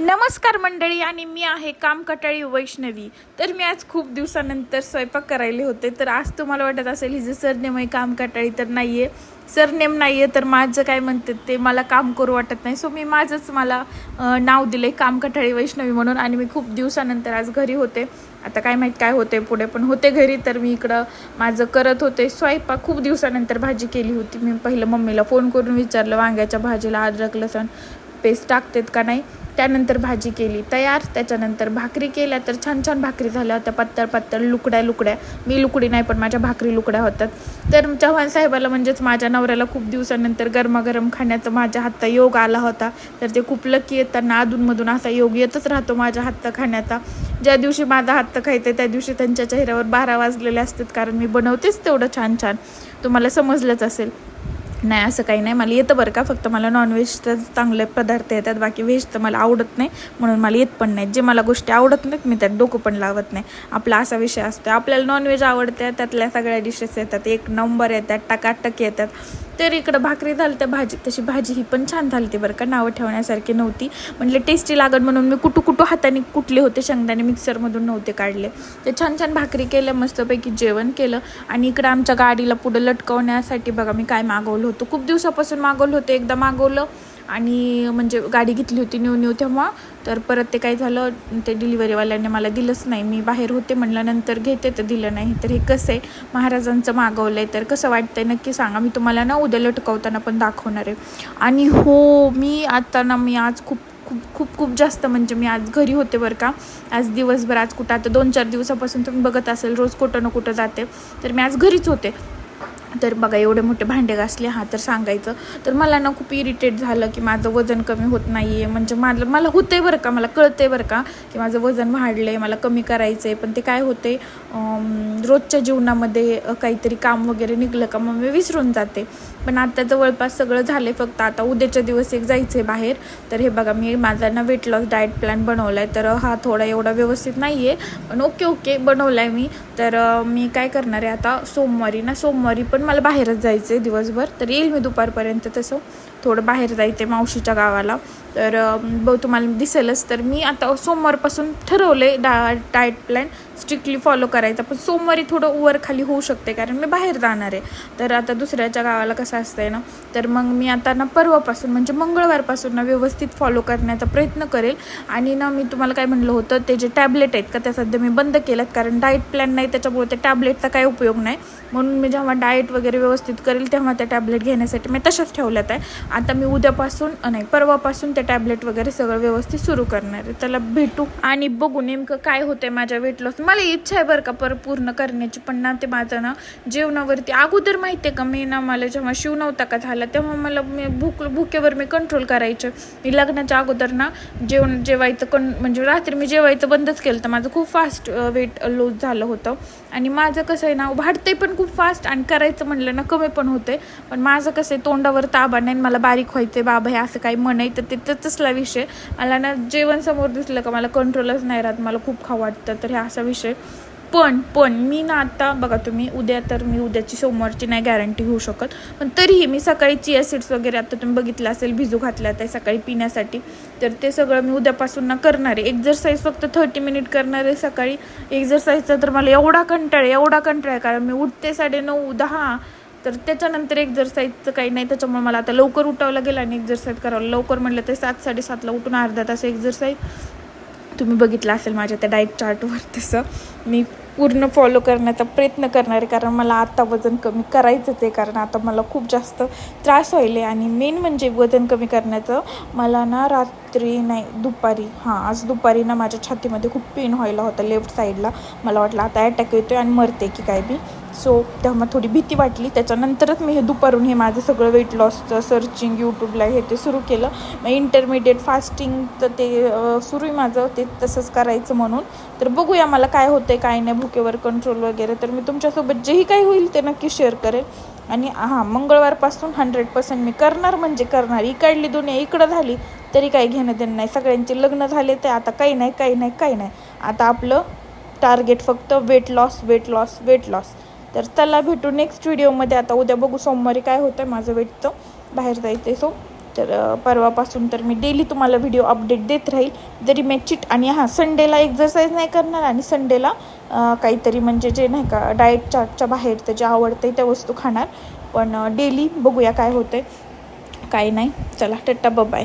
नमस्कार मंडळी आणि मी आहे काम कटाळी वैष्णवी. तर मी आज खूप दिवसानंतर स्वयंपाक करायले होते. तर आज तुम्हाला वाटत असेल हिचं सरनेम आहे काम कटाळी तर नाही आहे सरनेम नाही आहे तर माझं काय म्हणतात ते मला काम करू वाटत नाही. सो मी माझंच मला नाव दिलं आहे काम कटाळी वैष्णवी म्हणून आणि मी खूप दिवसानंतर आज घरी होते. आता काय माहीत काय होते पुढे पण होते घरी तर मी इकडं माझं करत होते. स्वयंपाक खूप दिवसानंतर भाजी केली होती. मी पहिलं मम्मीला फोन करून विचारलं वांग्याच्या भाजीला अद्रक लसण पेस्ट टाकतात का नाही? त्यानंतर भाजी केली तयार. त्याच्यानंतर भाकरी केल्या तर छान छान भाकरी झाल्या होत्या पत्तर पत्तर लुकड्या लुकड्या. मी लुकडी नाही पण माझ्या भाकरी लुकड्या होतात तर चव्हाण साहेबाला म्हणजेच माझ्या नवऱ्याला खूप दिवसानंतर गरमागरम खाण्याचा माझ्या हातचा योग आला होता. तर ते खूप लकी येताना अधूनमधून असा योग येतच राहतो माझ्या हातचा खाण्याचा. ज्या दिवशी माझा हातचा खायचं त्या दिवशी त्यांच्या चेहऱ्यावर बारा वाजलेले असतात कारण मी बनवतेच तेवढं छान छान. तुम्हाला समजलंच असेल. नाही असं काही नाही. मला येतं बरं का. फक्त मला नॉनव्हेजचं चांगले पदार्थ येतात. बाकी व्हेज तर मला आवडत नाही. म्हणून मला येत पण नाही जे मला गोष्टी आवडत नाहीत मी त्यात डोकं पण लावत नाही. आपला असा विषय असतो. आपल्याला नॉनव्हेज आवडते. त्यातल्या सगळ्या डिशेस येतात. एक नंबर येतात. टकाटक येतात. तर इकडं भाकरी झाली त्या भाजी तशी भाजी ही पण छान झाली बरं का. नावं ठेवण्यासारखी नव्हती. म्हटलं टेस्टी लागत म्हणून मी कुटू कुटू हाताने कुटले होते शेंगदाणे मिक्सरमधून नव्हते काढले. ते छान छान भाकरी केल्या मस्तपैकी जेवण केलं. आणि इकडं आमच्या गाडीला पुढं लटकवण्यासाठी बघा मी काय मागवलं होतं. खूप दिवसापासून मागवलं होतं एकदा मागवलं. आणि म्हणजे गाडी घेतली होती न्यू न्यू तेव्हा तर परत ते काय झालं ते डिलिव्हरीवाल्याने मला दिलंच नाही. मी बाहेर होते म्हटल्यानंतर नंतर घेते तर दिलं नाही. तर हे कसं आहे? महाराजांचं मागवलं आहे तर कसं वाटतंय? नक्की सांगा. मी तुम्हाला ना उद्या लटकवताना पण दाखवणार आहे. आणि हो मी आता ना मी आज खूप खूप खूप खूप जास्त म्हणजे मी आज घरी होते बरं का. आज दिवसभर आज कुठं आता दोन चार दिवसापासून तुम्ही बघत असेल रोज कुठं ना कुठं जाते. तर मी आज घरीच होते. तर बघा एवढे मोठे भांडे घासले हा तर सांगायचं. तर मला ना खूप इरिटेट झालं की माझं वजन कमी होत नाही आहे म्हणजे मला मला होतं आहे बरं का मला कळतं आहे बरं का की माझं वजन वाढलं आहे मला कमी करायचं आहे पण ते काय होते रोजच्या जीवनामध्ये काहीतरी काम वगैरे निघलं का मग मी विसरून जाते. पण आता जवळपास सगळं झालं फक्त. आता उद्याच्या दिवस एक जायचं आहे बाहेर. तर हे बघा मी माझा ना वेट लॉस डाएट प्लॅन बनवला आहे तर हा थोडा एवढा व्यवस्थित नाही आहे पण ओके ओके बनवला आहे मी. तर मी काय करणार आहे आता सोमवारी ना सोमवारी पण मला बाहेरच जायचं आहे दिवसभर. तर येईल मी दुपारपर्यंत तसं. थोडं बाहेर जायचं आहे मावशीच्या गावाला. तर अ, बघ तुम्हाला दिसेलच तर मी आता सोमवारपासून ठरवलं आहे डा डाएट प्लॅन स्ट्रिक्टली फॉलो करायचा. पण सोमवारी थोडं वर खाली होऊ शकते कारण मी बाहेर जाणार आहे. तर आता दुसऱ्याच्या गावाला कसं असतंय ना तर मग मी आता ना परवापासून म्हणजे मंगळवारपासून ना व्यवस्थित फॉलो करण्याचा प्रयत्न करेल. आणि ना मी तुम्हाला काय म्हणलं होतं ते जे टॅबलेट आहेत का त्या सध्या मी बंद केल्यात. कारण डाएट प्लॅन नाही त्याच्यामुळे त्या टॅबलेटचा काही उपयोग नाही. म्हणून मी जेव्हा डाएट वगैरे व्यवस्थित करेल तेव्हा त्या टॅबलेट घेण्यासाठी मी तशाच ठेवल्यात आहे. आता मी उद्यापासून नाही परवापासून ते टॅबलेट वगैरे सगळं व्यवस्थित सुरू करणार आहे. त्याला भेटू. आणि बघू नेमकं काय होतंय माझ्या वेट लॉस मला इच्छा आहे बरं का पर पूर्ण करण्याची पण ना ते माझं ना जेवणावरती अगोदर माहिती आहे का मी ना मला जेव्हा शिव नव्हता का झाला तेव्हा मला मी भूक भुकेवर मी कंट्रोल करायचं. मी लग्नाच्या अगोदर ना जेवण जेवायचं कं म्हणजे रात्री मी जेवायचं बंदच केलं तर माझं खूप फास्ट वेट लूज झालं होतं. आणि माझं कसं आहे ना वाढतंय पण खूप फास्ट आणि करायचं म्हणलं ना कमी पण होते पण माझं कसं आहे तोंडावर ताबा नाही मला मला बारीक व्हायचं बाबा हे असं काही म्हण तर ते तसला विषय. मला ना जेवण समोर दिसलं का मला कंट्रोलच नाही राहत मला खूप खावं वाटतं तर हे असा विषय. पण पण मी ना आता बघा तुम्ही उद्या तर मी उद्याची सोमवारची नाही गॅरंटी होऊ शकत पण तरीही मी सकाळी चिया सीड्स वगैरे आता तुम्ही बघितलं असेल भिजू घातल्या ते सकाळी पिण्यासाठी तर ते सगळं मी उद्यापासून ना करणार आहे. एक्झरसाईज फक्त थर्टी मिनिट करणार आहे सकाळी. एक्झरसाईजचा तर मला एवढा कंटाळ आहे एवढा कंटाळ आहे कारण मी उठते साडे नऊ दहा तर त्याच्यानंतर एक्झरसाईजचं काही नाही त्याच्यामुळे मला आता लवकर उठावं लागेल आणि एक्झरसाईज करावं लवकर म्हटलं ते सात साडेसातला उठून अर्धा तास एक्झरसाईज तुम्ही बघितलं असेल माझ्या त्या डाईट चार्टवर तसं. मी पूर्ण फॉलो करण्याचा प्रयत्न करणार आहे कारण मला आता वजन कमी करायचंच आहे कारण आता मला खूप जास्त त्रास व्हायला आहे आणि मेन म्हणजे वजन कमी करण्याचं मला ना रात्री नाही दुपारी हां आज दुपारी ना माझ्या छातीमध्ये खूप पेन व्हायला होता लेफ्ट साईडला मला वाटलं आता अटॅक येतो आणि मरते की काय बी. सो तेव्हा थोडी भीती वाटली. त्याच्यानंतरच मी हे दुपारून हे माझं सगळं वेट लॉसचं सर्चिंग यूट्यूबला हे ते सुरू केलं. मग इंटरमिडिएट फास्टिंग तर ते सुरू आहे माझं. ते तसंच करायचं म्हणून. तर बघूया मला काय होतं आहे काय नाही भुकेवर कंट्रोल वगैरे. तर मी तुमच्यासोबत जेही काही होईल ते नक्की शेअर करेल आणि हां मंगळवारपासून हंड्रेड पर्सेंट मी करणार म्हणजे करणार. इकडली दुनिया इकडं झाली तरी काही घेणं देणं नाही. सगळ्यांचे लग्न झाले ते आता काही नाही काही नाही काही नाही. आता आपलं टार्गेट फक्त weight loss weight loss weight loss तर चला भेटू नेक्स्ट व्हिडिओमध्ये आता उद्या बघू सोमवारी काय होतं आहे माझं वेटचं बाहेर जायचं आहे सो तर परवापासून तर मी डेली तुम्हाला व्हिडिओ अपडेट देत राहील. जरी मॅचिट आणि हां संडेला एक्झरसाईज नाही करणार आणि संडेला काहीतरी म्हणजे जे नाही का डाएट चार्टच्या बाहेर जे जे आहे त्या वस्तू खाणार. पण डेली बघूया काय होतं आहे काय नाही. चला टट्टा बाय